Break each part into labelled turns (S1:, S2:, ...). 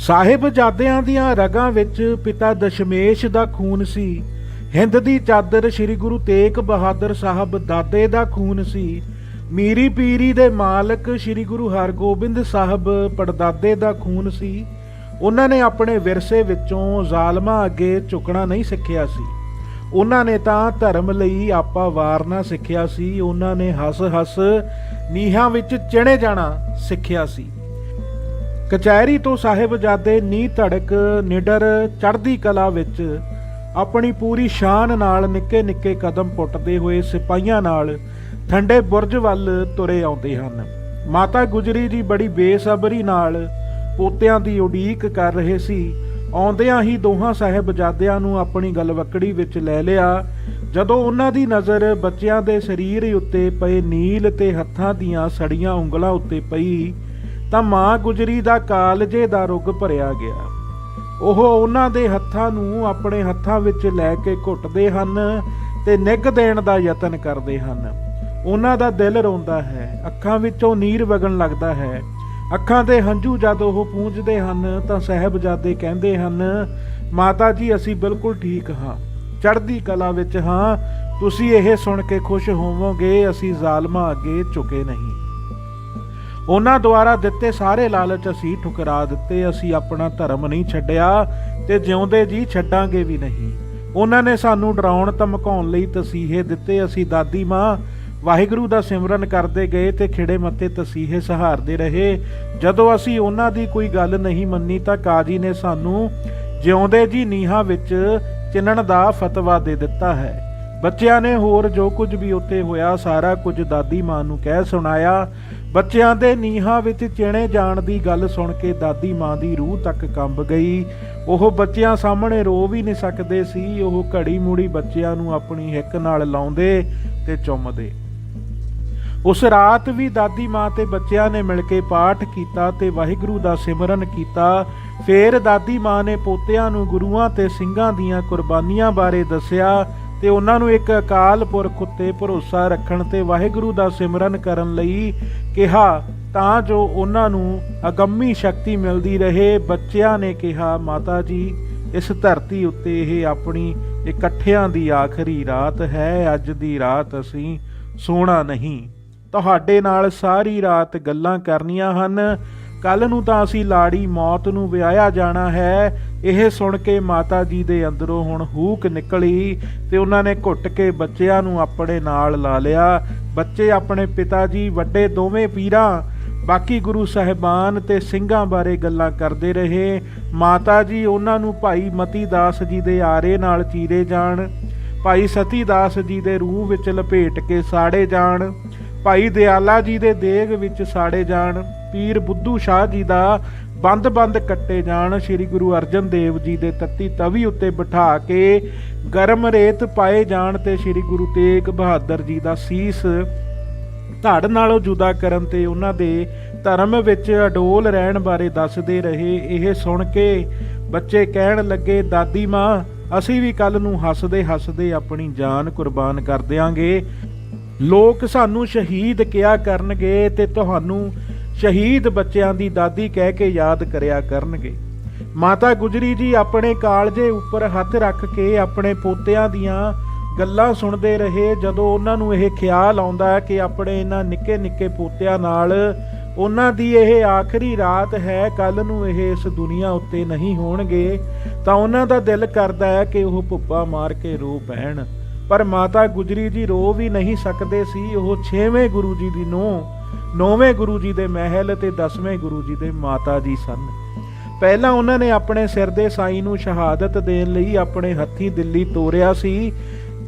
S1: ਸਾਹਿਬਜ਼ਾਦਿਆਂ ਦੀਆਂ ਰਗਾਂ ਵਿੱਚ ਪਿਤਾ ਦਸ਼ਮੇਸ਼ ਦਾ ਖੂਨ ਸੀ। ਹਿੰਦ ਦੀ ਚਾਦਰ ਸ੍ਰੀ ਗੁਰੂ ਤੇਗ ਬਹਾਦਰ ਸਾਹਿਬ ਦਾਦੇ ਦਾ ਖੂਨ ਸੀ। ਮੀਰੀ ਪੀਰੀ ਦੇ ਮਾਲਕ ਸ੍ਰੀ ਗੁਰੂ ਹਰਗੋਬਿੰਦ ਸਾਹਿਬ ਪੜਦਾਦੇ ਦਾ ਖੂਨ ਸੀ। ਉਹਨਾਂ ਨੇ ਆਪਣੇ ਵਿਰਸੇ ਵਿੱਚੋਂ ਜ਼ਾਲਮਾਂ ਅੱਗੇ ਝੁਕਣਾ ਨਹੀਂ ਸਿੱਖਿਆ ਸੀ। ਉਹਨਾਂ ਨੇ ਤਾਂ ਧਰਮ ਲਈ ਆਪਾ ਵਾਰਨਾ ਸਿੱਖਿਆ ਸੀ। ਉਹਨਾਂ ਨੇ ਹੱਸ-ਹੱਸ ਨੀਹਾਂ ਵਿੱਚ ਚਿਣੇ ਜਾਣਾ ਸਿੱਖਿਆ ਸੀ। ਕਚਹਿਰੀ ਤੋਂ ਸਾਹਿਬਜ਼ਾਦੇ ਨੀ ਧੜਕ ਨਿਡਰ ਚੜ੍ਹਦੀ ਕਲਾ ਵਿੱਚ ਆਪਣੀ ਪੂਰੀ ਸ਼ਾਨ ਨਾਲ ਨਿੱਕੇ ਨਿੱਕੇ ਕਦਮ ਪੁੱਟਦੇ ਹੋਏ ਸਿਪਾਹੀਆਂ ਨਾਲ ਠੰਡੇ ਬੁਰਜ ਵੱਲ ਤੁਰੇ ਆਉਂਦੇ ਹਨ। ਮਾਤਾ ਗੁਜਰੀ ਜੀ ਬੜੀ ਬੇਸਬਰੀ ਨਾਲ ਪੋਤਿਆਂ ਦੀ ਉਡੀਕ ਕਰ ਰਹੇ ਸੀ। ਆਉਂਦਿਆਂ ਹੀ ਦੋਹਾਂ ਸਾਹਿਬਜ਼ਾਦਿਆਂ ਨੂੰ ਆਪਣੀ ਗਲਵੱਕੜੀ ਵਿੱਚ ਲੈ ਲਿਆ। ਜਦੋਂ ਉਹਨਾਂ ਦੀ ਨਜ਼ਰ ਬੱਚਿਆਂ ਦੇ ਸਰੀਰ ਉੱਤੇ ਪਏ ਨੀਲ ਤੇ ਹੱਥਾਂ ਦੀਆਂ ਸੜੀਆਂ ਉਂਗਲਾਂ ਉੱਤੇ ਪਈ ਤਾਂ ਮਾਂ ਗੁਜਰੀ ਦਾ ਕਾਲਜੇ ਦਾ ਰੁੱਗ ਭਰਿਆ ਗਿਆ। ਉਹ ਉਹਨਾਂ ਦੇ ਹੱਥਾਂ ਨੂੰ ਆਪਣੇ ਹੱਥਾਂ ਵਿੱਚ ਲੈ ਕੇ ਘੁੱਟਦੇ ਹਨ ਤੇ ਨਿੱਘ ਦੇਣ ਦਾ ਯਤਨ ਕਰਦੇ ਹਨ। ਉਹਨਾਂ ਦਾ ਦਿਲ ਰੋਂਦਾ ਹੈ, ਅੱਖਾਂ ਵਿੱਚੋਂ ਨੀਰ ਵਗਣ ਲੱਗਦਾ ਹੈ। ਅੱਖਾਂ ਦੇ ਹੰਝੂ ਜਦ ਉਹ ਪੂੰਝਦੇ ਹਨ ਤਾਂ ਸਹਿਬਜ਼ਾਦੇ ਕਹਿੰਦੇ ਹਨ, ਮਾਤਾ ਜੀ, ਅਸੀਂ ਬਿਲਕੁਲ ਠੀਕ ਹਾਂ। ਚੜ੍ਹਦੀ ਕਲਾ ਵਿੱਚ ਹਾਂ। ਤੁਸੀਂ ਇਹ ਸੁਣ ਕੇ ਖੁਸ਼ ਹੋਵੋਗੇ, ਅਸੀਂ ਜ਼ਾਲਮਾਂ ਅੱਗੇ ਝੁਕੇ ਨਹੀਂ। ਉਹਨਾਂ ਦੁਆਰਾ ਦਿੱਤੇ ਸਾਰੇ ਲਾਲਚ ਅਸੀਂ ਠੁਕਰਾ ਦਿੱਤੇ, ਅਸੀਂ ਆਪਣਾ ਧਰਮ ਨਹੀਂ ਛੱਡਿਆ ਤੇ ਜਿਉਂਦੇ ਜੀ ਛੱਡਾਂਗੇ ਵੀ ਨਹੀਂ। ਉਹਨਾਂ ਨੇ ਸਾਨੂੰ ਡਰਾਉਣ, ਧਮਕਾਉਣ ਲਈ ਤਸੀਹੇ ਦਿੱਤੇ, ਅਸੀਂ ਦਾਦੀ ਮਾਂ, ਵਾਹਿਗੁਰੂ ਦਾ ਸਿਮਰਨ ਕਰਦੇ ਗਏ ਤੇ ਖਿੜੇ ਮੱਥੇ ਤਸੀਹੇ ਸਹਾਰਦੇ ਰਹੇ। ਜਦੋਂ ਅਸੀਂ ਉਹਨਾਂ ਦੀ ਕੋਈ ਗੱਲ ਨਹੀਂ ਮੰਨੀ ਤਾਂ ਕਾਜੀ ਨੇ ਸਾਨੂੰ ਜਿਉਂਦੇ ਜੀ ਨੀਹਾਂ ਵਿੱਚ ਚਿੰਨਣ ਦਾ ਫਤਵਾ ਦੇ ਦਿੱਤਾ ਹੈ। ਬੱਚਿਆਂ ਨੇ ਹੋਰ ਜੋ ਕੁਝ ਵੀ ਉੱਥੇ ਹੋਇਆ, ਸਾਰਾ ਕੁਝ ਦਾਦੀ ਮਾਂ ਨੂੰ ਕਹਿ ਸੁਣਾਇਆ। ਬੱਚਿਆਂ ਦੇ ਨੀਹਾਂ ਵਿੱਚ ਚਿਣੇ ਜਾਣ ਦੀ ਗੱਲ ਸੁਣ ਕੇ ਦਾਦੀ ਮਾਂ ਦੀ ਰੂਹ ਤੱਕ ਕੰਬ ਗਈ। ਉਹ ਬੱਚਿਆਂ ਸਾਹਮਣੇ ਰੋ ਵੀ ਨਹੀਂ ਸਕਦੇ ਸੀ। ਉਹ ਘੜੀ ਮੂੜੀ ਬੱਚਿਆਂ ਨੂੰ ਆਪਣੀ ਹਿੱਕ ਨਾਲ ਲਾਉਂਦੇ ਤੇ ਚੁੰਮਦੇ। ਉਸ ਰਾਤ ਵੀ ਦਾਦੀ ਮਾਂ ਤੇ ਬੱਚਿਆਂ ਨੇ ਮਿਲ ਕੇ ਪਾਠ ਕੀਤਾ ਤੇ ਵਾਹਿਗੁਰੂ ਦਾ ਸਿਮਰਨ ਕੀਤਾ। ਫੇਰ ਦਾਦੀ ਮਾਂ ਨੇ ਪੋਤਿਆਂ ਨੂੰ ਗੁਰੂਆਂ ਤੇ ਸਿੰਘਾਂ ਦੀਆਂ ਕੁਰਬਾਨੀਆਂ ਬਾਰੇ ਦੱਸਿਆ। ਤੇ ਉਹਨਾਂ ਨੂੰ ਇੱਕ ਅਕਾਲ ਪੁਰਖ ਉੱਤੇ ਭਰੋਸਾ ਰੱਖਣ ਤੇ ਵਾਹਿਗੁਰੂ ਦਾ ਸਿਮਰਨ ਕਰਨ ਲਈ ਕਿਹਾ, ਤਾਂ ਜੋ ਉਹਨਾਂ ਨੂੰ ਅਗੰਮੀ ਸ਼ਕਤੀ ਮਿਲਦੀ ਰਹੇ। ਬੱਚਿਆਂ ਨੇ ਕਿਹਾ, ਮਾਤਾ ਜੀ, ਇਸ ਧਰਤੀ ਉੱਤੇ ਇਹ ਆਪਣੀ ਇਕੱਠਿਆਂ ਦੀ ਆਖਰੀ ਰਾਤ ਹੈ। ਅੱਜ ਦੀ ਰਾਤ ਅਸੀਂ ਸੋਣਾ ਨਹੀਂ। ਤੁਹਾਡੇ ਨਾਲ ਸਾਰੀ ਰਾਤ ਗੱਲਾਂ ਕਰਨੀਆਂ ਹਨ। ਕੱਲ ਨੂੰ ਤਾਂ ਅਸੀਂ ਲਾੜੀ ਮੌਤ ਨੂੰ ਵਿਆਹਿਆ ਜਾਣਾ ਹੈ। ਇਹ ਸੁਣ ਕੇ ਮਾਤਾ ਜੀ ਦੇ ਅੰਦਰੋਂ ਹੁਣ ਹੂਕ ਨਿਕਲੀ ਤੇ ਉਹਨਾਂ ਨੇ ਘੁੱਟ ਕੇ ਬੱਚਿਆਂ ਨੂੰ ਆਪਣੇ ਨਾਲ ਲਾ ਲਿਆ। ਬੱਚੇ ਆਪਣੇ ਪਿਤਾ ਜੀ, ਵੱਡੇ ਦੋਵੇਂ ਪੀਰਾਂ, ਬਾਕੀ ਗੁਰੂ ਸਾਹਿਬਾਨ ਤੇ ਸਿੰਘਾਂ ਬਾਰੇ ਗੱਲਾਂ ਕਰਦੇ ਰਹੇ। ਮਾਤਾ ਜੀ ਉਹਨਾਂ ਨੂੰ ਭਾਈ ਮਤੀ ਦਾਸ ਜੀ ਦੇ ਆਰੇ ਨਾਲ ਚੀਰੇ ਜਾਣ, ਭਾਈ ਸਤੀ ਦਾਸ ਜੀ ਦੇ ਰੂਹ ਵਿੱਚ ਲਪੇਟ ਕੇ ਸਾੜੇ ਜਾਣ, ਭਾਈ ਦਿਆਲਾ ਜੀ ਦੇ ਦੇਗ ਵਿੱਚ ਸਾੜੇ ਜਾਣ ਪੀਰ ਬੁੱਧੂ ਸ਼ਾਹ ਜੀ ਦਾ ਬੰਦ-ਬੰਦ ਕੱਟੇ ਜਾਣ, ਸ੍ਰੀ ਗੁਰੂ ਅਰਜਨ ਦੇਵ ਜੀ ਦੇ ਤੱਤੀ ਤਵੀ ਉੱਤੇ ਬਿਠਾ ਕੇ ਗਰਮ ਰੇਤ ਪਾਏ ਜਾਣ ਤੇ ਸ੍ਰੀ ਗੁਰੂ ਤੇਗ ਬਹਾਦਰ ਜੀ ਦਾ ਸੀਸ ਧੜ ਨਾਲੋਂ ਜੁਦਾ ਕਰਨ ਤੇ ਉਹਨਾਂ ਦੇ ਧਰਮ ਵਿੱਚ ਅਡੋਲ ਰਹਿਣ ਬਾਰੇ ਦੱਸਦੇ ਰਹੇ। ਇਹ ਸੁਣ ਕੇ ਬੱਚੇ ਕਹਿਣ ਲੱਗੇ, ਦਾਦੀ ਮਾਂ, ਅਸੀਂ ਵੀ ਕੱਲ ਨੂੰ ਹੱਸਦੇ ਹੱਸਦੇ ਆਪਣੀ ਜਾਨ ਕੁਰਬਾਨ ਕਰ ਦਿਆਂਗੇ। ਲੋਕ ਸਾਨੂੰ ਸ਼ਹੀਦ ਕਿਹਾ ਕਰਨਗੇ ਤੇ ਤੁਹਾਨੂੰ ਸ਼ਹੀਦ ਬੱਚਿਆਂ ਦੀ ਦਾਦੀ ਕਹਿ ਕੇ ਯਾਦ ਕਰਿਆ ਕਰਨਗੇ। ਮਾਤਾ ਗੁਜਰੀ ਜੀ ਆਪਣੇ ਕਾਲਜੇ ਉੱਪਰ ਹੱਥ ਰੱਖ ਕੇ ਆਪਣੇ ਪੋਤਿਆਂ ਦੀਆਂ ਗੱਲਾਂ ਸੁਣਦੇ ਰਹੇ, ਜਦੋਂ ਉਹਨਾਂ ਨੂੰ ਇਹ ਖਿਆਲ ਆਉਂਦਾ ਕਿ ਆਪਣੇ ਇਹਨਾਂ ਨਿੱਕੇ ਨਿੱਕੇ ਪੋਤਿਆਂ ਨਾਲ ਉਹਨਾਂ ਦੀ ਇਹ ਆਖਰੀ ਰਾਤ ਹੈ ਕੱਲ ਨੂੰ ਇਹ ਇਸ ਦੁਨੀਆ ਉੱਤੇ ਨਹੀਂ ਹੋਣਗੇ, ਤਾਂ ਉਹਨਾਂ ਦਾ ਦਿਲ ਕਰਦਾ ਹੈ ਕਿ ਉਹ ਭੁੱਪਾ ਮਾਰ ਕੇ ਰੋ ਪੈਣ। ਪਰ ਮਾਤਾ ਗੁਜਰੀ ਜੀ ਰੋ ਵੀ ਨਹੀਂ ਸਕਦੇ ਸੀ, ਉਹ 6ਵੇਂ ਗੁਰੂ ਜੀ ਦੀ ਨੂੰ ਨੌਵੇਂ ਗੁਰੂ ਜੀ ਦੇ ਮਹਿਲ ਤੇ 10ਵੇਂ ਗੁਰੂ ਜੀ ਦੇ ਮਾਤਾ ਜੀ ਸਨ। ਪਹਿਲਾਂ ਉਹਨਾਂ ਨੇ ਆਪਣੇ ਸਿਰ ਦੇ ਸਾਈ ਨੂੰ ਸ਼ਹਾਦਤ ਦੇਣ ਲਈ ਆਪਣੇ ਹੱਥੀਂ ਦਿੱਲੀ ਤੋਰਿਆ ਸੀ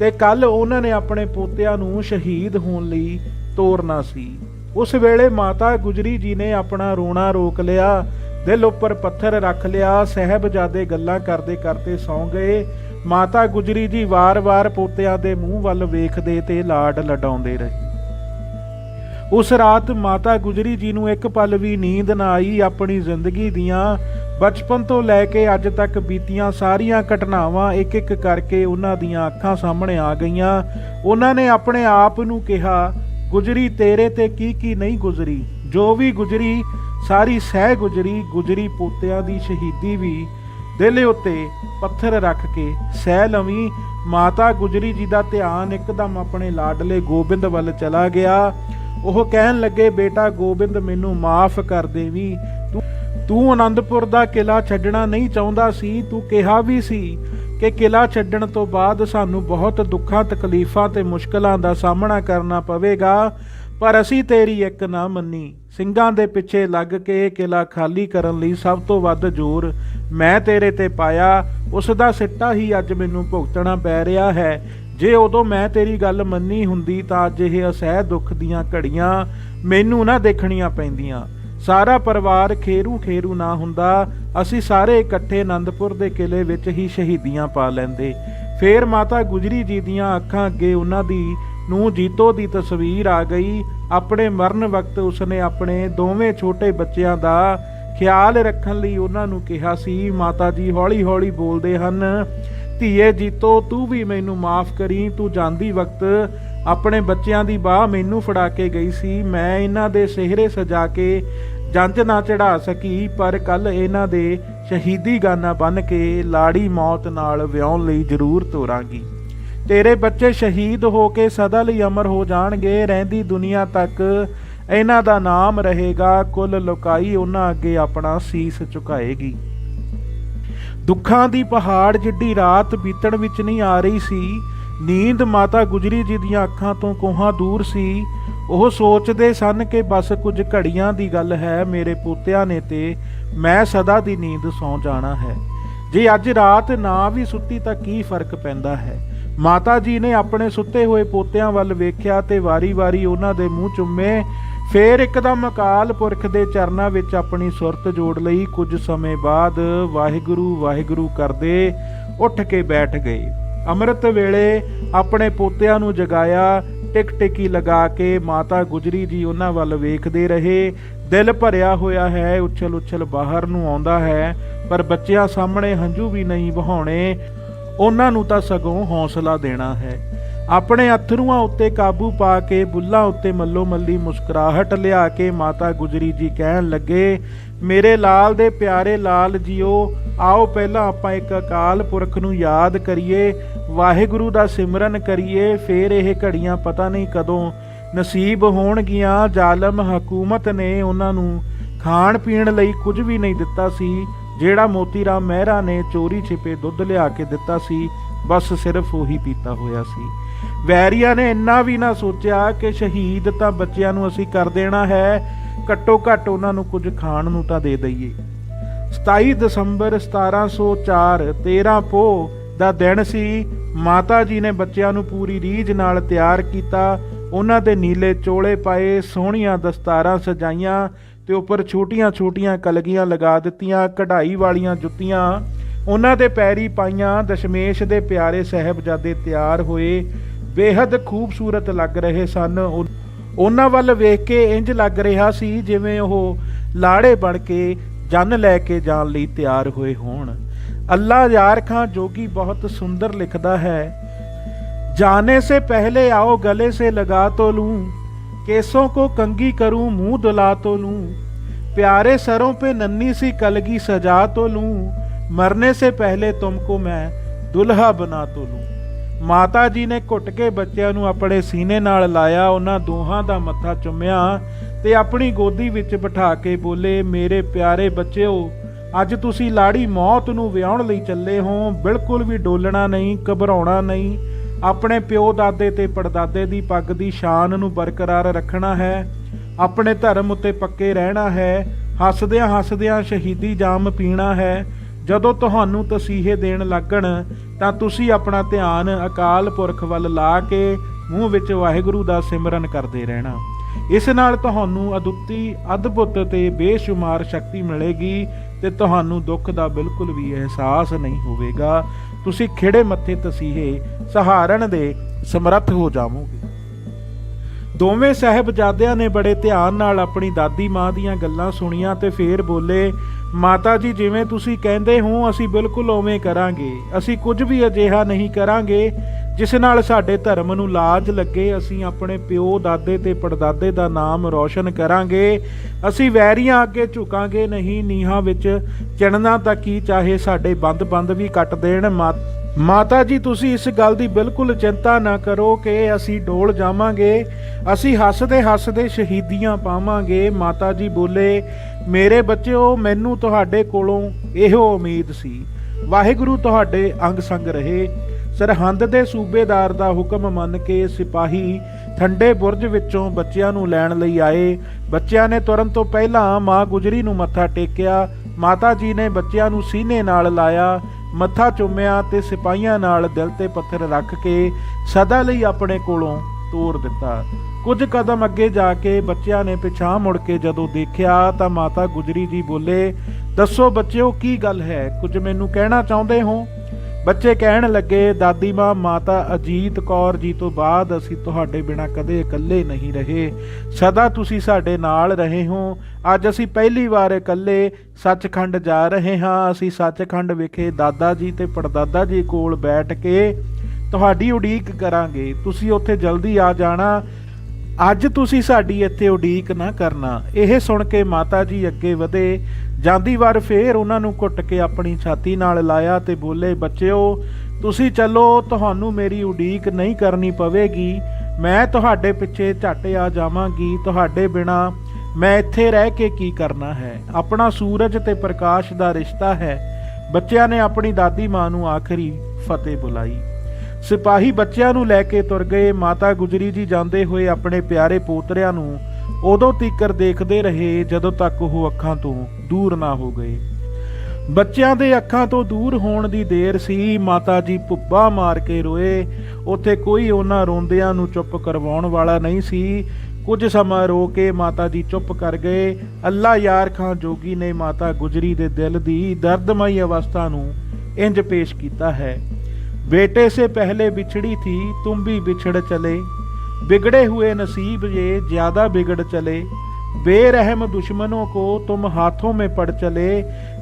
S1: ਤੇ ਕੱਲ ਉਹਨਾਂ ਨੇ ਆਪਣੇ ਪੋਤਿਆਂ ਨੂੰ ਸ਼ਹੀਦ ਹੋਣ ਲਈ ਤੋਰਨਾ ਸੀ। ਉਸ ਵੇਲੇ ਮਾਤਾ ਗੁਜਰੀ ਜੀ ਨੇ ਆਪਣਾ ਰੋਣਾ ਰੋਕ ਲਿਆ, ਦਿਲ ਉੱਪਰ ਪੱਥਰ ਰੱਖ ਲਿਆ, ਸਹਿਬਜ਼ਾਦੇ ਗੱਲਾਂ ਕਰਦੇ ਕਰਦੇ ਸੌਂ ਗਏ। ਮਾਤਾ ਗੁਜਰੀ ਜੀ ਵਾਰ-ਵਾਰ ਪੋਤਿਆਂ ਦੇ ਮੂੰਹ ਵੱਲ ਵੇਖਦੇ ਤੇ ਲਾਡ ਲਡਾਉਂਦੇ ਰਹੇ। ਉਸ ਰਾਤ ਮਾਤਾ ਗੁਜਰੀ ਜੀ ਨੂੰ ਇੱਕ ਪਲ ਵੀ ਨੀਂਦ ਨਾ ਆਈ ਆਪਣੀ ਜ਼ਿੰਦਗੀ ਦੀਆਂ। ਬਚਪਨ ਤੋਂ ਲੈ ਕੇ ਅੱਜ ਤੱਕ ਬੀਤੀਆਂ ਸਾਰੀਆਂ ਘਟਨਾਵਾਂ ਇੱਕ ਇੱਕ ਕਰਕੇ ਉਹਨਾਂ ਦੀਆਂ ਅੱਖਾਂ ਸਾਹਮਣੇ ਆ ਗਈਆਂ। ਉਹਨਾਂ ਨੇ ਆਪਣੇ ਆਪ ਨੂੰ ਕਿਹਾ, ਗੁਜਰੀ, ਤੇਰੇ ਤੇ ਕੀ ਕੀ ਨਹੀਂ ਗੁਜ਼ਰੀ? ਜੋ ਵੀ ਗੁਜਰੀ, ਸਾਰੀ ਸਹਿ ਗੁਜਰੀ ਗੁਜਰੀ ਪੋਤਿਆਂ ਦੀ ਸ਼ਹੀਦੀ ਵੀ। ਦਿਲ ਉੱਤੇ ਪੱਥਰ ਰੱਖ ਕੇ ਸਹਿ ਲਵੀ। ਮਾਤਾ ਗੁਜਰੀ ਜੀ ਦਾ ਧਿਆਨ ਇੱਕਦਮ ਆਪਣੇ ਲਾਡਲੇ ਗੋਬਿੰਦ ਵੱਲ ਚਲਾ ਗਿਆ। ਉਹ ਕਹਿਣ ਲੱਗੇ, ਬੇਟਾ ਗੋਬਿੰਦ, ਮੈਨੂੰ ਮਾਫ ਕਰ ਦੇਵੀ। ਤੂੰ ਤੂੰ ਆਨੰਦਪੁਰ ਦਾ ਕਿਲਾ ਛੱਡਣਾ ਨਹੀਂ ਚਾਹੁੰਦਾ ਸੀ। ਤੂੰ ਕਿਹਾ ਵੀ ਸੀ ਕਿ ਕਿਲਾ ਛੱਡਣ ਤੋਂ ਬਾਅਦ ਸਾਨੂੰ ਬਹੁਤ ਦੁੱਖਾਂ, ਤਕਲੀਫਾਂ ਤੇ ਮੁਸ਼ਕਲਾਂ ਦਾ ਸਾਹਮਣਾ ਕਰਨਾ ਪਵੇਗਾ, ਪਰ ਅਸੀਂ ਤੇਰੀ ਇੱਕ ਨਾ ਮੰਨੀ। ਸਿੰਘਾਂ ਦੇ ਪਿੱਛੇ ਲੱਗ ਕੇ ਇਹ ਕਿਲਾ ਖਾਲੀ ਕਰਨ ਲਈ ਸਭ ਤੋਂ ਵੱਧ ਜ਼ੋਰ ਮੈਂ ਤੇਰੇ ਤੇ ਪਾਇਆ। ਉਸ ਦਾ ਸਿੱਟਾ ਹੀ ਅੱਜ ਮੈਨੂੰ ਭੁਗਤਣਾ ਪੈ ਰਿਹਾ ਹੈ। ਜੇ ਉਦੋਂ ਮੈਂ ਤੇਰੀ ਗੱਲ ਮੰਨੀ ਹੁੰਦੀ ਤਾਂ ਅੱਜ ਇਹ ਅਸਹਿ ਦੁੱਖ ਦੀਆਂ ਘੜੀਆਂ ਮੈਨੂੰ ਨਾ ਦੇਖਣੀਆਂ ਪੈਂਦੀਆਂ। ਸਾਰਾ ਪਰਿਵਾਰ ਖੇਰੂ ਖੇਰੂ ਨਾ ਹੁੰਦਾ। ਅਸੀਂ ਸਾਰੇ ਇਕੱਠੇ ਆਨੰਦਪੁਰ ਦੇ ਕਿਲੇ ਵਿੱਚ ਹੀ ਸ਼ਹੀਦੀਆਂ ਪਾ ਲੈਂਦੇ। ਫੇਰ ਮਾਤਾ ਗੁਜਰੀ ਜੀ ਦੀਆਂ ਅੱਖਾਂ ਅੱਗੇ ਉਹਨਾਂ ਦੀ ਨੂੰ ਜੀਤੋ ਦੀ ਤਸਵੀਰ ਆ ਗਈ। ਆਪਣੇ ਮਰਨ ਵਕਤ ਉਸਨੇ ਆਪਣੇ ਦੋਵੇਂ ਛੋਟੇ ਬੱਚਿਆਂ ਦਾ ਖਿਆਲ ਰੱਖਣ ਲਈ ਉਹਨਾਂ ਨੂੰ ਕਿਹਾ ਸੀ, ਮਾਤਾ ਜੀ, ਹੌਲੀ-ਹੌਲੀ ਬੋਲਦੇ ਹਨ ਧੀਏ ਜੀਤੋ ਤੂੰ ਵੀ ਮੈਨੂੰ ਮਾਫ ਕਰੀ, ਤੂੰ ਜਾਂਦੀ ਵਕਤ ਆਪਣੇ ਬੱਚਿਆਂ ਦੀ ਬਾਹ ਮੈਨੂੰ ਫੜਾ ਕੇ ਗਈ ਸੀ, ਮੈਂ ਇਹਨਾਂ ਦੇ ਸਿਹਰੇ ਸਜਾ ਕੇ ਜੰਜ ਨਾ ਚੜਾ ਸਕੀ, ਪਰ ਕੱਲ ਇਹਨਾਂ ਦੇ ਸ਼ਹੀਦੀ ਗਾਨਾ ਬਨ ਕੇ ਲਾੜੀ ਮੌਤ ਨਾਲ ਵਿਆਹਣ ਲਈ ਜ਼ਰੂਰ ਤੋਰਾਂਗੀ। ਤੇਰੇ ਬੱਚੇ ਸ਼ਹੀਦ ਹੋ ਕੇ ਸਦਾ ਲਈ ਅਮਰ ਹੋ ਜਾਣਗੇ, ਰਹਿੰਦੀ ਦੁਨੀਆ ਤੱਕ ਇਹਨਾਂ ਦਾ ਨਾਮ ਰਹੇਗਾ, ਕੁੱਲ ਲੋਕਾਈ ਉਹਨਾਂ ਅੱਗੇ ਆਪਣਾ ਸੀਸ ਝੁਕਾਏਗੀ। ਦੁੱਖਾਂ ਦੀ ਪਹਾੜ ਜਿੱਡੀ ਰਾਤ ਬੀਤਣ ਵਿੱਚ ਨਹੀਂ ਆ ਰਹੀ ਸੀ, ਨੀਂਦ ਮਾਤਾ ਗੁਜਰੀ ਜੀ ਦੀਆਂ ਅੱਖਾਂ ਤੋਂ ਕੋਹਾਂ ਦੂਰ ਸੀ, ਉਹ ਸੋਚਦੇ ਸਨ ਕਿ ਬਸ ਕੁਝ ਘੜੀਆਂ ਦੀ ਗੱਲ ਹੈ ਮੇਰੇ ਪੋਤਿਆਂ ਨੇ ਤੇ ਮੈਂ ਸਦਾ ਦੀ ਨੀਂਦ ਸੌ ਜਾਣਾ ਹੈ। ਜੇ ਅੱਜ ਰਾਤ ਨਾ ਵੀ ਸੁੱਤੀ ਤਾਂ ਕੀ ਫ਼ਰਕ ਪੈਂਦਾ ਹੈ? ਮਾਤਾ ਜੀ ਨੇ ਆਪਣੇ ਸੁੱਤੇ ਹੋਏ ਪੋਤਿਆਂ ਵੱਲ ਵੇਖਿਆ ਤੇ ਵਾਰੀ-ਵਾਰੀ ਉਹਨਾਂ ਦੇ ਮੂੰਹ ਚੁੰਮੇ ਫੇਰ ਇੱਕਦਮ ਅਕਾਲ ਪੁਰਖ ਦੇ ਚਰਨਾਂ ਵਿੱਚ ਆਪਣੀ ਸੁਰਤ ਜੋੜ ਲਈ ਕੁਝ ਸਮੇਂ ਬਾਅਦ ਵਾਹਿਗੁਰੂ ਵਾਹਿਗੁਰੂ ਕਰਦੇ ਉੱਠ ਕੇ ਬੈਠ ਗਏ। ਅੰਮ੍ਰਿਤ ਵੇਲੇ ਆਪਣੇ ਪੋਤਿਆਂ ਨੂੰ ਜਗਾਇਆ ਟਿਕ ਟਿਕੀ ਲਗਾ ਕੇ ਮਾਤਾ ਗੁਜਰੀ ਜੀ ਉਹਨਾਂ ਵੱਲ ਵੇਖਦੇ ਰਹੇ। ਦਿਲ ਭਰਿਆ ਹੋਇਆ ਹੈ ਉਛਲ ਉਛਲ ਬਾਹਰ ਨੂੰ ਆਉਂਦਾ ਹੈ, ਪਰ ਬੱਚਿਆਂ ਸਾਹਮਣੇ ਹੰਝੂ ਵੀ ਨਹੀਂ ਵਹਾਉਣੇ। ਉਹਨਾਂ ਨੂੰ ਤਾਂ ਸਗੋਂ ਹੌਸਲਾ ਦੇਣਾ ਹੈ। ਆਪਣੇ ਅਥਰੂਆਂ ਉੱਤੇ ਕਾਬੂ ਪਾ ਕੇ ਬੁੱਲਾਂ ਉੱਤੇ ਮੱਲੋ ਮੱਲੀ ਮੁਸਕਰਾਹਟ ਲਿਆ ਕੇ ਮਾਤਾ ਗੁਜਰੀ ਜੀ ਕਹਿਣ ਲੱਗੇ, ਮੇਰੇ ਲਾਲ ਦੇ ਪਿਆਰੇ ਲਾਲ ਜੀਓ, ਆਓ ਪਹਿਲਾਂ ਆਪਾਂ ਇੱਕ ਅਕਾਲ ਪੁਰਖ ਨੂੰ ਯਾਦ ਕਰੀਏ, ਵਾਹਿਗੁਰੂ ਦਾ ਸਿਮਰਨ ਕਰੀਏ, ਫੇਰ ਇਹ ਘੜੀਆਂ ਪਤਾ ਨਹੀਂ ਕਦੋਂ ਨਸੀਬ ਹੋਣਗੀਆਂ, ਜ਼ਾਲਮ ਹਕੂਮਤ ਨੇ ਉਹਨਾਂ ਨੂੰ ਖਾਣ ਪੀਣ ਲਈ ਕੁਝ ਵੀ ਨਹੀਂ ਦਿੱਤਾ ਸੀ, ਜਿਹੜਾ ਮੋਤੀ ਰਾਮ ਮਹਿਰਾ ਨੇ ਚੋਰੀ ਛਿਪੇ ਦੁੱਧ ਲਿਆ ਕੇ ਦਿੱਤਾ ਸੀ, ਬਸ ਸਿਰਫ ਉਹੀ ਪੀਤਾ ਹੋਇਆ ਸੀ। ਵੈਰੀਆਂ ਨੇ ਇੰਨਾ ਵੀ ਨਾ ਸੋਚਿਆ ਕਿ ਸ਼ਹੀਦ ਤਾਂ ਬੱਚਿਆਂ ਨੂੰ ਅਸੀਂ ਕਰ ਦੇਣਾ ਹੈ, ਘੱਟੋ ਘੱਟ ਉਹਨਾਂ ਨੂੰ ਕੁਝ ਖਾਣ ਨੂੰ ਤਾਂ ਦੇ ਦਈਏ। 27 ਦਸੰਬਰ 1704 13 ਪੋ ਦਾ ਦਿਨ ਸੀ, ਮਾਤਾ ਜੀ ਨੇ ਬੱਚਿਆਂ ਨੂੰ ਪੂਰੀ ਰੀਝ ਨਾਲ ਤਿਆਰ ਕੀਤਾ, ਉਹਨਾਂ ਦੇ ਨੀਲੇ ਚੋਲੇ ਪਾਏ, ਸੋਹਣੀਆਂ ਦਸਤਾਰਾਂ ਸਜਾਈਆਂ ਤੇ ਉੱਪਰ ਛੋਟੀਆਂ-ਛੋਟੀਆਂ ਕਲਗੀਆਂ ਲਗਾ ਦਿੱਤੀਆਂ, ਕਢਾਈ ਵਾਲੀਆਂ ਜੁੱਤੀਆਂ। ਉਹਨਾਂ ਦੇ ਪੈਰੀ ਪਾਈਆਂ, ਦਸ਼ਮੇਸ਼ ਦੇ ਪਿਆਰੇ ਸਹਿਬਜ਼ਾਦੇ ਤਿਆਰ ਹੋਏ। ਬੇਹਦ ਖੂਬਸੂਰਤ ਲੱਗ ਰਹੇ ਸਨ। ਉਹਨਾਂ ਵੱਲ ਵੇਖ ਕੇ ਇੰਜ ਲੱਗ ਰਿਹਾ ਸੀ ਜਿਵੇਂ ਉਹ ਲਾੜੇ ਬਣ ਕੇ ਜਨ ਲੈ ਕੇ ਜਾਣ ਲਈ ਤਿਆਰ ਹੋਏ ਹੋਣ। ਅੱਲਾ ਯਾਰ ਖਾਂ ਜੋਗੀ ਬਹੁਤ ਸੁੰਦਰ ਲਿਖਦਾ ਹੈ, ਜਾਣੇ ਸੇ ਪਹਿਲੇ ਆਓ ਗਲੇ ਸੇ ਲਗਾ ਤੋ ਲੂੰ केसों को कंगी करूं मुंह दुला तो लूं प्यारे सरों पे नन्नी सी कलगी सजा तो लूं मरने से पहले तुमको मैं दुल्हा बना तो लूं ਮਾਤਾ ਜੀ ਨੇ ਘੁੱਟ ਕੇ ਬੱਚਿਆਂ ਨੂੰ ਆਪਣੇ ਸੀਨੇ ਨਾਲ ਲਾਇਆ, ਉਹਨਾਂ ਦੋਹਾਂ ਦਾ ਮੱਥਾ ਚੁੰਮਿਆ ਤੇ ਆਪਣੀ ਗੋਦੀ ਵਿੱਚ ਬਿਠਾ ਕੇ ਬੋਲੇ, ਮੇਰੇ ਪਿਆਰੇ ਬੱਚਿਓ, ਅੱਜ ਤੁਸੀਂ ਲਾੜੀ ਮੌਤ ਨੂੰ ਵਿਆਹਣ ਲਈ ਚੱਲੇ ਹੋ। ਬਿਲਕੁਲ ਵੀ ਡੋਲਣਾ ਨਹੀਂ, ਘਬਰਾਉਣਾ ਨਹੀਂ। ਆਪਣੇ ਪਿਓ ਦਾਦੇ ਤੇ ਪੜਦਾਦੇ ਦੀ ਪੱਗ ਦੀ ਸ਼ਾਨ ਨੂੰ ਬਰਕਰਾਰ ਰੱਖਣਾ ਹੈ। ਆਪਣੇ ਧਰਮ ਉੱਤੇ ਪੱਕੇ ਰਹਿਣਾ ਹੈ। ਹੱਸਦਿਆਂ ਹੱਸਦਿਆਂ ਸ਼ਹੀਦੀ ਜਾਮ ਪੀਣਾ ਹੈ। ਜਦੋਂ ਤੁਹਾਨੂੰ ਤਸੀਹੇ ਦੇਣ ਲੱਗਣ, ਤਾਂ ਤੁਸੀਂ ਆਪਣਾ ਧਿਆਨ ਅਕਾਲ ਪੁਰਖ ਵੱਲ ਲਾ ਕੇ ਮੂੰਹ ਵਿੱਚ ਵਾਹਿਗੁਰੂ ਦਾ ਸਿਮਰਨ ਕਰਦੇ ਰਹਿਣਾ। ਇਸ ਨਾਲ ਤੁਹਾਨੂੰ ਅਦੁੱਤੀ, ਅਦਭੁਤ ਤੇ ਬੇਸ਼ੁਮਾਰ ਸ਼ਕਤੀ ਮਿਲੇਗੀ ਤੇ ਤੁਹਾਨੂੰ ਦੁੱਖ ਦਾ ਬਿਲਕੁਲ ਵੀ ਅਹਿਸਾਸ ਨਹੀਂ ਹੋਵੇਗਾ। ਤੁਸੀਂ ਖਿਹੜੇ ਮੱਥੇ ਤਸੀਹੇ ਸਹਾਰਨ ਦੇ ਸਮਰੱਥ ਹੋ ਜਾਵੋਗੇ। ਦੋਵੇਂ ਸਹਿਬਜ਼ਾਦਿਆਂ ਨੇ ਬੜੇ ਧਿਆਨ ਨਾਲ ਆਪਣੀ ਦਾਦੀ ਮਾਂ ਦੀਆਂ ਗੱਲਾਂ ਸੁਣੀਆਂ ਤੇ ਫੇਰ ਬੋਲੇ ਮਾਤਾ ਜੀ, ਜਿਵੇਂ ਤੁਸੀਂ ਕਹਿੰਦੇ ਹੋ, ਅਸੀਂ ਬਿਲਕੁਲ ਉਵੇਂ ਕਰਾਂਗੇ। ਅਸੀਂ ਕੁਝ ਵੀ ਅਜਿਹਾ ਨਹੀਂ ਕਰਾਂਗੇ, ਜਿਸ ਨਾਲ ਸਾਡੇ ਧਰਮ ਨੂੰ ਲਾਜ ਲੱਗੇ, ਅਸੀਂ ਆਪਣੇ ਪਿਓ, ਦਾਦੇ ਤੇ ਪੜਦਾਦੇ ਦਾ ਨਾਮ ਰੌਸ਼ਨ ਕਰਾਂਗੇ। ਅਸੀਂ ਵੈਰੀਆਂ ਅੱਗੇ ਝੁਕਾਂਗੇ ਨਹੀਂ, ਨੀਹਾਂ ਵਿੱਚ ਚਿਣਨਾ ਤਾਂ ਕੀ ਚਾਹੇ ਸਾਡੇ ਬੰਦ-ਬੰਦ ਵੀ ਕੱਟ ਦੇਣ। ਮਾ- ਮਾਤਾ ਜੀ, ਤੁਸੀਂ ਇਸ ਗੱਲ ਦੀ ਬਿਲਕੁਲ ਚਿੰਤਾ ਨਾ ਕਰੋ ਕਿ ਅਸੀਂ ਡੋਲ ਜਾਵਾਂਗੇ। ਅਸੀਂ ਹੱਸਦੇ ਹੱਸਦੇ ਸ਼ਹੀਦੀਆਂ ਪਾਵਾਂਗੇ। ਮਾਤਾ ਜੀ ਬੋਲੇ ਮੇਰੇ ਬੱਚਿਓ, ਮੈਨੂੰ ਤੁਹਾਡੇ ਕੋਲੋਂ ਇਹੋ ਉਮੀਦ ਸੀ। ਵਾਹਿਗੁਰੂ ਤੁਹਾਡੇ ਅੰਗ ਸੰਗ ਰਹੇ। ਸਰਹੰਦ ਦੇ ਸੂਬੇਦਾਰ ਦਾ ਹੁਕਮ ਮੰਨ ਕੇ ਸਿਪਾਹੀ ਠੰਡੇ ਬੁਰਜ ਵਿੱਚੋਂ ਬੱਚਿਆਂ ਨੂੰ ਲੈਣ ਲਈ ਆਏ। ਬੱਚਿਆਂ ਨੇ ਤੁਰਨ ਤੋਂ ਪਹਿਲਾਂ ਮਾਂ ਗੁਜਰੀ ਨੂੰ ਮੱਥਾ ਟੇਕਿਆ। ਮਾਤਾ ਜੀ ਨੇ ਬੱਚਿਆਂ ਨੂੰ ਸੀਨੇ ਨਾਲ ਲਾਇਆ, ਮੱਥਾ ਚੁੰਮਿਆ ਤੇ ਸਿਪਾਹੀਆਂ ਨਾਲ ਦਿਲ ਤੇ ਪੱਥਰ ਰੱਖ ਕੇ ਸਦਾ ਲਈ ਆਪਣੇ ਕੋਲੋਂ ਤੋਰ ਦਿੱਤਾ। ਕੁਝ ਕਦਮ ਅੱਗੇ ਜਾ ਕੇ ਬੱਚਿਆਂ ਨੇ ਪਿਛਾਂ ਮੁੜ ਕੇ ਜਦੋਂ ਦੇਖਿਆ ਤਾਂ ਮਾਤਾ ਗੁਜਰੀ ਜੀ ਬੋਲੇ, ਦੱਸੋ ਬੱਚਿਓ, ਕੀ ਗੱਲ ਹੈ? ਕੁਝ ਮੈਨੂੰ ਕਹਿਣਾ ਚਾਹੁੰਦੇ ਹੋ? ਬੱਚੇ ਕਹਿਣ ਲੱਗੇ, ਦਾਦੀ ਮਾਂ, ਮਾਤਾ ਅਜੀਤ ਕੌਰ ਜੀ ਤੋਂ ਬਾਅਦ ਅਸੀਂ ਤੁਹਾਡੇ ਬਿਨਾ ਕਦੇ ਇਕੱਲੇ ਨਹੀਂ ਰਹੇ। ਸਦਾ ਤੁਸੀਂ ਸਾਡੇ ਨਾਲ ਰਹੇ ਹੋ। ਅੱਜ ਅਸੀਂ ਪਹਿਲੀ ਵਾਰ ਇਕੱਲੇ ਸੱਚਖੰਡ ਜਾ ਰਹੇ ਹਾਂ। ਅਸੀਂ ਸੱਚਖੰਡ ਵਿਖੇ ਦਾਦਾ ਜੀ ਤੇ ਪੜਦਾਦਾ ਜੀ ਕੋਲ ਬੈਠ ਕੇ ਤੁਹਾਡੀ ਉਡੀਕ ਕਰਾਂਗੇ। ਤੁਸੀਂ ਉੱਥੇ ਜਲਦੀ ਆ ਜਾਣਾ। ਅੱਜ ਤੁਸੀਂ ਸਾਡੀ ਇੱਥੇ ਉਡੀਕ ਨਾ ਕਰਨਾ। ਇਹ ਸੁਣ ਕੇ ਮਾਤਾ ਜੀ ਅੱਗੇ ਵਧੇ। ਜਾਂਦੀ ਵਾਰ ਫੇਰ ਉਹਨਾਂ ਨੂੰ ਘੁੱਟ ਕੇ ਆਪਣੀ ਛਾਤੀ ਨਾਲ ਲਾਇਆ ਤੇ ਬੋਲੇ, ਬੱਚਿਓ, ਤੁਸੀਂ ਚੱਲੋ, ਤੁਹਾਨੂੰ ਮੇਰੀ ਉਡੀਕ ਨਹੀਂ ਕਰਨੀ ਪਵੇਗੀ। ਮੈਂ ਤੁਹਾਡੇ ਪਿੱਛੇ ਝੱਟ ਆ ਜਾਵਾਂਗੀ, ਤੁਹਾਡੇ ਬਿਨਾ ਮੈਂ ਇੱਥੇ ਰਹਿ ਕੇ ਕੀ ਕਰਨਾ ਹੈ? ਆਪਣਾ ਸੂਰਜ ਤੇ ਪ੍ਰਕਾਸ਼ ਦਾ ਰਿਸ਼ਤਾ ਹੈ। ਬੱਚਿਆਂ ਨੇ ਆਪਣੀ ਦਾਦੀ ਮਾਂ ਨੂੰ ਆਖਰੀ ਫਤਿਹ ਬੁਲਾਈ। ਸਿਪਾਹੀ ਬੱਚਿਆਂ ਨੂੰ ਲੈ ਕੇ ਤੁਰ ਗਏ। ਮਾਤਾ ਗੁਜਰੀ ਜੀ ਜਾਂਦੇ ਹੋਏ ਆਪਣੇ ਪਿਆਰੇ ਪੋਤਰਿਆਂ ਨੂੰ ਉਦੋਂ ਤੀਕਰ ਦੇਖਦੇ ਰਹੇ ਜਦੋਂ ਤੱਕ ਉਹ ਅੱਖਾਂ ਤੋਂ ਦੂਰ ਨਾ ਹੋ ਗਏ। ਬੱਚਿਆਂ ਦੇ ਅੱਖਾਂ ਤੋਂ ਦੂਰ ਹੋਣ ਦੀ ਦੇਰ ਸੀ। ਮਾਤਾ ਜੀ ਭੁੱਬਾ ਮਾਰ ਕੇ ਰੋਏ। ਉੱਥੇ ਕੋਈ ਉਹਨਾਂ ਰੋਂਦਿਆਂ ਨੂੰ ਚੁੱਪ ਕਰਵਾਉਣ ਵਾਲਾ ਨਹੀਂ ਸੀ। ਕੁਝ ਸਮਾਂ ਰੋ ਕੇ ਮਾਤਾ ਜੀ ਚੁੱਪ ਕਰ ਗਏ। ਅੱਲਾ ਯਾਰ ਖਾਂ ਜੋਗੀ ਨੇ ਮਾਤਾ ਗੁਜਰੀ ਦੇ ਦਿਲ ਦੀ ਦਰਦਮਈ ਅਵਸਥਾ ਨੂੰ ਇੰਜ ਪੇਸ਼ ਕੀਤਾ ਹੈ। बेटे से पहले बिछड़ी थी तुम भी बिछड़ चले बिगड़े हुए नसीब ये ज्यादा बिगड़ चले बेरहम दुश्मनों को तुम हाथों में पड़ चले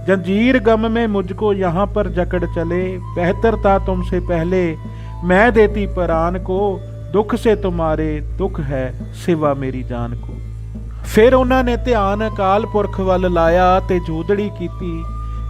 S1: जंजीर गम में मुझको यहाँ पर जकड़ चले बेहतर था तुमसे पहले मैं देती परान को दुख से तुम्हारे दुख है सिवा मेरी जान को ਫਿਰ ਉਹਨਾਂ ਨੇ ਧਿਆਨ ਅਕਾਲ ਪੁਰਖ ਵੱਲ ਲਾਇਆ ਤੇ ਜੋਦੜੀ ਕੀਤੀ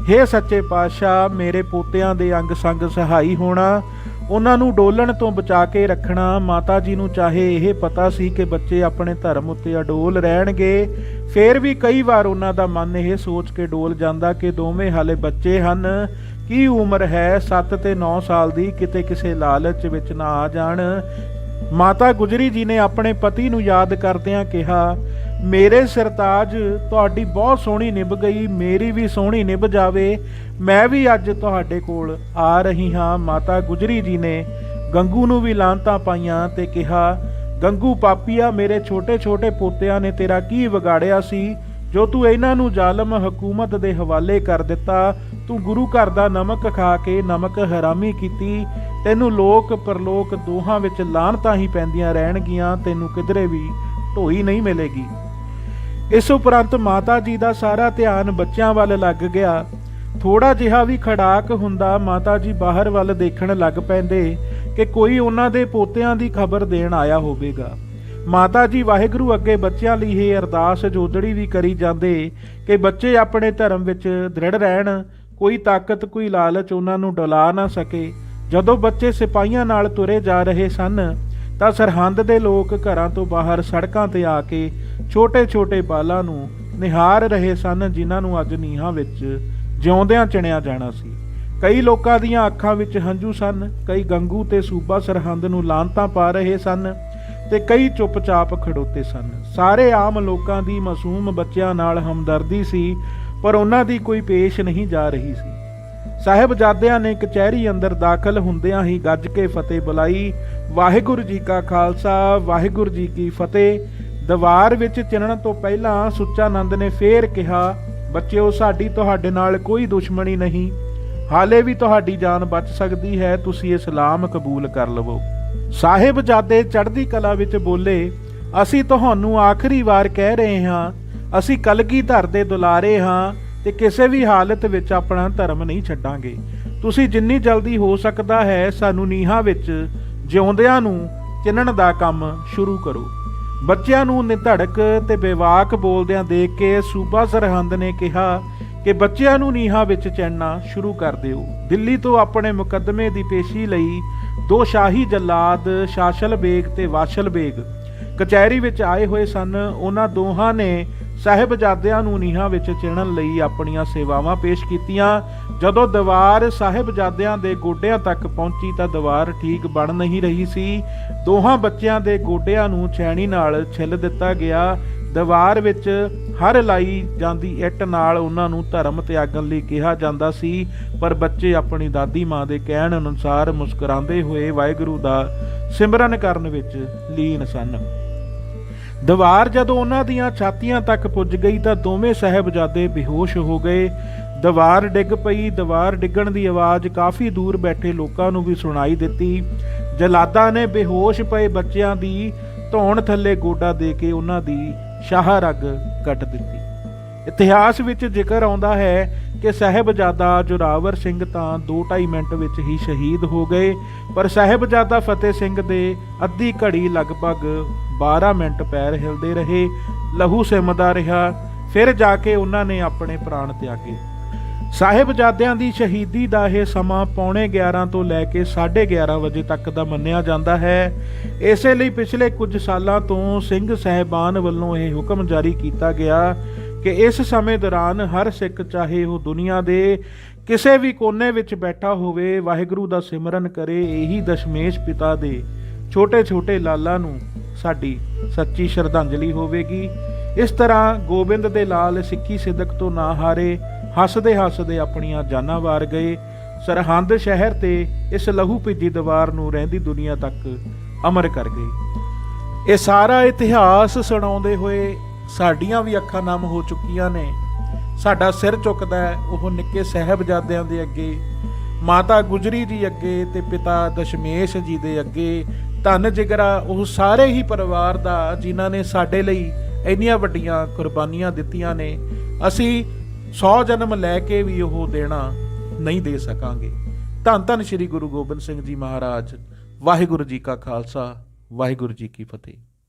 S1: ਹੇ ਸੱਚੇ ਪਾਤਸ਼ਾਹ, ਮੇਰੇ ਪੋਤਿਆਂ ਦੇ ਅੰਗ ਸੰਗ ਸਹਾਈ ਹੋਣਾ, ਉਹਨਾਂ ਨੂੰ ਡੋਲਣ ਤੋਂ ਬਚਾ ਕੇ ਰੱਖਣਾ, ਮਾਤਾ ਜੀ ਨੂੰ ਚਾਹੇ ਇਹ ਪਤਾ ਸੀ ਕਿ ਬੱਚੇ ਆਪਣੇ ਧਰਮ ਉੱਤੇ ਅਡੋਲ ਰਹਿਣਗੇ, ਫੇਰ ਵੀ ਕਈ ਵਾਰ ਉਹਨਾਂ ਦਾ ਮਨ ਇਹ ਸੋਚ ਕੇ ਡੋਲ ਜਾਂਦਾ ਕਿ ਦੋਵੇਂ ਹਾਲੇ ਬੱਚੇ ਹਨ। ਕੀ ਉਮਰ ਹੈ 7 ਤੇ 9 ਸਾਲ ਦੀ? ਕਿਤੇ ਕਿਸੇ ਲਾਲਚ ਵਿੱਚ ਨਾ ਆ ਜਾਣ। ਮਾਤਾ ਗੁਜਰੀ ਜੀ ਨੇ ਆਪਣੇ ਪਤੀ ਨੂੰ ਯਾਦ ਕਰਦਿਆਂ ਕਿਹਾ ਮੇਰੇ ਸਰਤਾਜ ਤੁਹਾਡੀ ਬਹੁਤ ਸੋਹਣੀ ਨਿਭ ਗਈ, ਮੇਰੀ ਵੀ ਸੋਹਣੀ ਨਿਭ ਜਾਵੇ, ਮੈਂ ਵੀ ਅੱਜ ਤੁਹਾਡੇ ਕੋਲ ਆ ਰਹੀ ਹਾਂ। ਮਾਤਾ ਗੁਜਰੀ ਜੀ ਨੇ ਗੰਗੂ ਨੂੰ ਵੀ ਲਾਂਤਾਂ ਪਾਈਆਂ ਤੇ ਕਿਹਾ, ਗੰਗੂ ਪਾਪੀਆ, ਮੇਰੇ ਛੋਟੇ-ਛੋਟੇ ਪੋਤਿਆਂ ਨੇ ਤੇਰਾ ਕੀ ਵਿਗਾੜਿਆ ਸੀ? ਜੋ ਤੂੰ ਇਹਨਾਂ ਨੂੰ ਜ਼ਾਲਮ ਹਕੂਮਤ ਦੇ ਹਵਾਲੇ ਕਰ ਦਿੱਤਾ, ਤੂੰ ਗੁਰੂ ਘਰ ਦਾ ਨਮਕ ਖਾ ਕੇ ਨਮਕ ਹਰਾਮੀ ਕੀਤੀ, ਤੈਨੂੰ ਲੋਕ ਪਰਲੋਕ ਦੋਹਾਂ ਵਿੱਚ ਲਾਹਨਤਾਂ ਹੀ ਪੈਂਦੀਆਂ ਰਹਿਣਗੀਆਂ, ਤੈਨੂੰ ਕਿਧਰੇ ਵੀ ਢੋਈ ਨਹੀਂ ਮਿਲੇਗੀ। ਇਸ ਉਪਰੰਤ ਮਾਤਾ ਜੀ ਦਾ ਸਾਰਾ ਧਿਆਨ ਬੱਚਿਆਂ ਵੱਲ ਲੱਗ ਗਿਆ। ਥੋੜਾ ਜਿਹਾ ਵੀ ਖੜਾਕ ਹੁੰਦਾ ਮਾਤਾ ਜੀ ਬਾਹਰ ਵੱਲ ਦੇਖਣ ਲੱਗ ਪੈਂਦੇ ਕਿ ਕੋਈ ਉਹਨਾਂ ਦੇ ਪੋਤਿਆਂ ਦੀ ਖਬਰ ਦੇਣ ਆਇਆ ਹੋਵੇਗਾ। ਮਾਤਾ ਜੀ ਵਾਹਿਗੁਰੂ ਅੱਗੇ ਬੱਚਿਆਂ ਲਈ ਇਹ ਅਰਦਾਸ ਜੋਦੜੀ ਵੀ ਕਰੀ ਜਾਂਦੇ ਕਿ ਬੱਚੇ ਆਪਣੇ ਧਰਮ ਵਿੱਚ ਦ੍ਰਿੜ ਰਹਿਣ, ਕੋਈ ਤਾਕਤ, ਕੋਈ ਲਾਲਚ ਉਹਨਾਂ ਨੂੰ ਡੁਲਾ ਨਾ ਸਕੇ। ਜਦੋਂ ਬੱਚੇ ਸਿਪਾਹੀਆਂ ਨਾਲ ਤੁਰੇ ਜਾ ਰਹੇ ਸਨ, ਤਾਂ ਸਰਹੰਦ ਦੇ ਲੋਕ ਘਰਾਂ ਤੋਂ ਬਾਹਰ ਸੜਕਾਂ ਤੇ ਆ ਕੇ ਛੋਟੇ-ਛੋਟੇ ਬਾਲਾਂ ਨੂੰ ਨਿਹਾਰ ਰਹੇ ਸਨ ਜਿਨ੍ਹਾਂ ਨੂੰ ਅੱਜ ਨੀਹਾਂ ਵਿੱਚ ਜਿਉਂਦਿਆਂ ਚਿਣਿਆ ਜਾਣਾ ਸੀ। ਕਈ ਲੋਕਾਂ ਦੀਆਂ ਅੱਖਾਂ ਵਿੱਚ ਹੰਝੂ ਸਨ, ਕਈ ਗੰਗੂ ਤੇ ਸੂਬਾ ਸਰਹੰਦ ਨੂੰ ਲਾਂਤਾਂ ਪਾ ਰਹੇ ਸਨ ਤੇ ਕਈ ਚੁੱਪਚਾਪ ਖੜੋਤੇ ਸਨ। ਸਾਰੇ ਆਮ ਲੋਕਾਂ ਦੀ ਮਾਸੂਮ ਬੱਚਿਆਂ ਨਾਲ ਹਮਦਰਦੀ ਸੀ, ਪਰ ਉਹਨਾਂ ਦੀ ਕੋਈ ਪੇਸ਼ ਨਹੀਂ ਜਾ ਰਹੀ ਸੀ। ਸਾਹਿਬਜ਼ਾਦਿਆਂ ਨੇ ਕਚਹਿਰੀ ਅੰਦਰ ਦਾਖਲ ਹੁੰਦਿਆਂ ਹੀ ਗੱਜ ਕੇ ਫਤਿਹ ਬੁਲਾਈ। ਵਾਹਿਗੁਰੂ ਜੀ ਕਾ ਖਾਲਸਾ, ਵਾਹਿਗੁਰੂ ਜੀ ਕੀ ਫਤਿਹ। ਦੀਵਾਰ ਵਿੱਚ ਚਿਣਨ ਤੋਂ ਪਹਿਲਾਂ ਸੁੱਚਾਨੰਦ ਨੇ ਫੇਰ ਕਿਹਾ, ਬੱਚਿਓ, ਸਾਡੀ ਤੁਹਾਡੇ ਨਾਲ ਕੋਈ ਦੁਸ਼ਮਣੀ ਨਹੀਂ। ਹਾਲੇ ਵੀ ਤੁਹਾਡੀ ਜਾਨ ਬਚ ਸਕਦੀ ਹੈ, ਤੁਸੀਂ ਇਸਲਾਮ ਕਬੂਲ ਕਰ ਲਵੋ। ਸਾਹਿਬਜ਼ਾਦੇ ਚੜ੍ਹਦੀ ਕਲਾ ਵਿੱਚ ਬੋਲੇ, ਅਸੀਂ ਤੁਹਾਨੂੰ ਆਖਰੀ ਵਾਰ ਕਹਿ ਰਹੇ ਹਾਂ, ਅਸੀਂ ਕਲਗੀਧਰ ਦੇ ਦੁਲਾਰੇ ਹਾਂ ਤੇ ਕਿਸੇ ਵੀ ਹਾਲਤ ਵਿੱਚ ਆਪਣਾ ਧਰਮ ਨਹੀਂ ਛੱਡਾਂਗੇ। ਤੁਸੀਂ ਜਿੰਨੀ ਜਲਦੀ ਹੋ ਸਕਦਾ ਹੈ, ਸਾਨੂੰ ਨੀਹਾਂ ਵਿੱਚ ਜਿਉਂਦਿਆਂ ਨੂੰ ਚਿੰਨਣ ਦਾ ਕੰਮ ਸ਼ੁਰੂ ਕਰੋ। ਬੱਚਿਆਂ ਨੂੰ ਨਿਧੜਕ ਤੇ ਬੇਵਾਕ ਬੋਲਦਿਆਂ ਦੇਖ ਕੇ ਸੂਬਾ ਸਰਹੰਦ ਨੇ ਕਿਹਾ ਕਿ ਬੱਚਿਆਂ ਨੂੰ ਨੀਹਾਂ ਵਿੱਚ ਚਿਣਨਾ ਸ਼ੁਰੂ ਕਰ ਦਿਓ। ਦਿੱਲੀ ਤੋਂ ਆਪਣੇ ਮੁਕੱਦਮੇ ਦੀ ਪੇਸ਼ੀ ਲਈ ਦੋ ਸ਼ਾਹੀ ਜਲਾਦ, ਸ਼ਾਸ਼ਲ ਬੇਗ ਤੇ ਵਾਸ਼ਲ ਬੇਗ ਕਚਹਿਰੀ ਵਿੱਚ ਆਏ ਹੋਏ ਸਨ। ਉਹਨਾਂ ਦੋਹਾਂ ਨੇ ਸਾਹਿਬਜ਼ਾਦਿਆਂ ਨੂੰ ਨੀਹਾਂ ਵਿੱਚ ਚਿਣਨ ਲਈ ਆਪਣੀਆਂ ਸੇਵਾਵਾਂ ਪੇਸ਼ ਕੀਤੀਆਂ। ਜਦੋਂ ਦੀਵਾਰ ਸਾਹਿਬਜ਼ਾਦਿਆਂ ਦੇ ਗੋਡਿਆਂ ਤੱਕ ਪਹੁੰਚੀ ਤਾਂ ਦੀਵਾਰ ਠੀਕ ਬਣ ਨਹੀਂ ਰਹੀ ਸੀ। ਦੋਹਾਂ ਬੱਚਿਆਂ ਦੇ ਗੋਡਿਆਂ ਨੂੰ ਛੈਣੀ ਨਾਲ ਛਿੱਲ ਦਿੱਤਾ ਗਿਆ। ਦੀਵਾਰ ਵਿੱਚ ਹਰ ਲਾਈ ਜਾਂਦੀ ਇੱਟ ਨਾਲ ਉਹਨਾਂ ਨੂੰ ਧਰਮ ਤਿਆਗਣ ਲਈ ਕਿਹਾ ਜਾਂਦਾ ਸੀ, ਪਰ ਬੱਚੇ ਆਪਣੀ ਦਾਦੀ ਮਾਂ ਦੇ ਕਹਿਣ ਅਨੁਸਾਰ ਮੁਸਕਰਾਉਂਦੇ ਹੋਏ ਵਾਹਿਗੁਰੂ ਦਾ ਸਿਮਰਨ ਕਰਨ ਵਿੱਚ ਲੀਨ ਸਨ। ਦੀਵਾਰ ਜਦੋਂ ਉਹਨਾਂ ਦੀਆਂ ਛਾਤੀਆਂ ਤੱਕ ਪੁੱਜ ਗਈ ਤਾਂ ਦੋਵੇਂ ਸਾਹਿਬਜ਼ਾਦੇ ਬੇਹੋਸ਼ ਹੋ ਗਏ। ਦੀਵਾਰ ਡਿੱਗ ਪਈ, ਦੀਵਾਰ ਡਿੱਗਣ ਦੀ ਆਵਾਜ਼ ਕਾਫੀ ਦੂਰ ਬੈਠੇ ਲੋਕਾਂ ਨੂੰ ਵੀ ਸੁਣਾਈ ਦਿੱਤੀ। ਜਲਾਦਾਂ ਨੇ ਬੇਹੋਸ਼ ਪਏ ਬੱਚਿਆਂ ਦੀ ਧੌਣ ਥੱਲੇ ਗੋਡਾ ਦੇ ਕੇ ਉਹਨਾਂ ਦੀ ਸ਼ਾਹ ਰਗ ਕੱਟ ਦਿੱਤੀ। ਇਤਿਹਾਸ ਵਿੱਚ ਜ਼ਿਕਰ ਆਉਂਦਾ ਹੈ ਕਿ ਸਾਹਿਬਜ਼ਾਦਾ ਜੋਰਾਵਰ ਸਿੰਘ ਤਾਂ 2.5 ਮਿੰਟ ਵਿੱਚ ਹੀ ਸ਼ਹੀਦ ਹੋ ਗਏ, ਪਰ ਸਾਹਿਬਜ਼ਾਦਾ ਫਤਿਹ ਸਿੰਘ ਦੇ ਅੱਧੀ ਘੜੀ ਲਗਭਗ 12 ਮਿੰਟ ਪੈਰ ਹਿਲਦੇ ਰਹੇ, ਲਹੂ ਸਿਮਦਾ ਰਿਹਾ, ਫਿਰ ਜਾ ਕੇ ਉਹਨਾਂ ਨੇ ਆਪਣੇ ਪ੍ਰਾਣ ਤਿਆਗੇ। ਸਾਹਿਬਜ਼ਾਦਿਆਂ ਦੀ ਸ਼ਹੀਦੀ ਦਾ ਇਹ ਸਮਾਂ ਪੌਣੇ 11 ਤੋਂ ਲੈ ਕੇ 11:30 ਵਜੇ ਤੱਕ ਦਾ ਮੰਨਿਆ ਜਾਂਦਾ ਹੈ। ਇਸੇ ਲਈ ਪਿਛਲੇ ਕੁਝ ਸਾਲਾਂ ਤੋਂ ਸਿੰਘ ਸਹਿਬਾਨ ਵੱਲੋਂ ਇਹ ਹੁਕਮ ਜਾਰੀ ਕੀਤਾ ਗਿਆ ਕਿ ਇਸ ਸਮੇਂ ਦੌਰਾਨ ਹਰ ਸਿੱਖ ਚਾਹੇ ਉਹ ਦੁਨੀਆ ਦੇ ਕਿਸੇ ਵੀ ਕੋਨੇ ਵਿੱਚ ਬੈਠਾ ਹੋਵੇ, ਵਾਹਿਗੁਰੂ ਦਾ ਸਿਮਰਨ ਕਰੇ ਇਹੀ ਦਸ਼ਮੇਸ਼ ਪਿਤਾ ਦੇ ਛੋਟੇ-ਛੋਟੇ ਲਾਲਾਂ ਨੂੰ ਸਾਡੀ ਸੱਚੀ ਸ਼ਰਧਾਂਜਲੀ ਹੋਵੇਗੀ। ਇਸ ਤਰ੍ਹਾਂ ਗੋਬਿੰਦ ਦੇ ਲਾਲ ਸਿੱਖੀ ਸਿੱਧਕ ਤੋਂ ਨਾ ਹਾਰੇ ਹੱਸਦੇ ਹੱਸਦੇ ਆਪਣੀਆਂ ਜਾਨਾਂ ਵਾਰ ਗਏ। ਸਰਹੰਦ ਸ਼ਹਿਰ ਤੇ ਇਸ ਲਹੂ ਭਿੱਜੀ ਦੀਵਾਰ ਨੂੰ ਰਹਿੰਦੀ ਦੁਨੀਆ ਤੱਕ ਅਮਰ ਕਰ ਗਏ। ਇਹ ਸਾਰਾ ਇਤਿਹਾਸ ਸੁਣਾਉਂਦੇ ਹੋਏ ਸਾਡੀਆਂ ਵੀ ਅੱਖਾਂ ਨਮ ਹੋ ਚੁੱਕੀਆਂ ਨੇ। ਸਾਡਾ ਸਿਰ ਝੁਕਦਾ ਹੈ, ਉਹ ਨਿੱਕੇ ਸਾਹਿਬਜ਼ਾਦਿਆਂ ਦੇ ਅੱਗੇ। ਮਾਤਾ ਗੁਜਰੀ ਜੀ ਅੱਗੇ ਤੇ ਪਿਤਾ ਦਸ਼ਮੇਸ਼ ਜੀ ਦੇ ਅੱਗੇ। ਧੰਨ ਜਿਗਰਾ, ਉਹ ਸਾਰੇ ਹੀ ਪਰਿਵਾਰ ਦਾ, ਜਿਨ੍ਹਾਂ ਨੇ ਸਾਡੇ ਲਈ ਇੰਨੀਆਂ ਵੱਡੀਆਂ ਕੁਰਬਾਨੀਆਂ ਦਿੱਤੀਆਂ ਨੇ। ਅਸੀਂ 100 ਜਨਮ ਲੈ ਕੇ ਵੀ ਉਹ ਦੇਣਾ ਨਹੀਂ ਦੇ ਸਕਾਂਗੇ। ਧੰਨ ਧੰਨ ਸ੍ਰੀ ਗੁਰੂ ਗੋਬਿੰਦ ਸਿੰਘ ਜੀ ਮਹਾਰਾਜ। ਵਾਹਿਗੁਰੂ ਜੀ ਕਾ ਖਾਲਸਾ, ਵਾਹਿਗੁਰੂ ਜੀ ਕੀ ਫਤਿਹ।